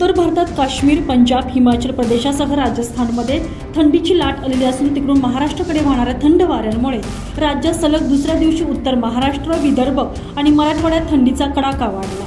उत्तर भारतात काश्मीर पंजाब हिमाचल प्रदेशासह राजस्थानमध्ये थंडीची लाट आलेली असून तिकडून महाराष्ट्राकडे वाहणाऱ्या थंड वाऱ्यांमुळे राज्यात सलग दुसऱ्या दिवशी उत्तर महाराष्ट्र विदर्भ आणि मराठवाड्यात थंडीचा कडाका वाढला.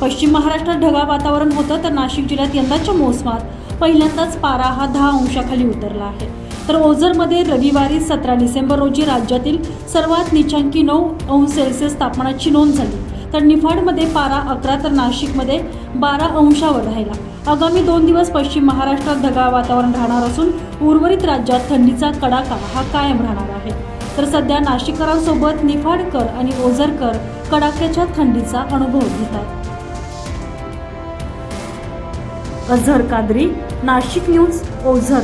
पश्चिम महाराष्ट्रात ढगाळ वातावरण होतं तर नाशिक जिल्ह्यात यंदाच्या मोसमात पहिल्यांदाच पारा हा दहा अंशाखाली उतरला आहे. तर ओझरमध्ये रविवारी सतरा डिसेंबर रोजी राज्यातील सर्वात निचांकी नऊ अंश सेल्सिअस तापमानाची नोंद झाली. तर निफाडमध्ये पारा अकरा तर नाशिकमध्ये बारा अंशावर राहिला. आगामी दोन दिवस पश्चिम महाराष्ट्रात ढगाळ वातावरण राहणार असून उर्वरित राज्यात थंडीचा कडाका हा कायम राहणार आहे. तर सध्या नाशिककरांसोबत निफाडकर आणि ओझरकर कडाक्याच्या थंडीचा अनुभव घेतात. अझर कादरी नाशिक न्यूज ओझर.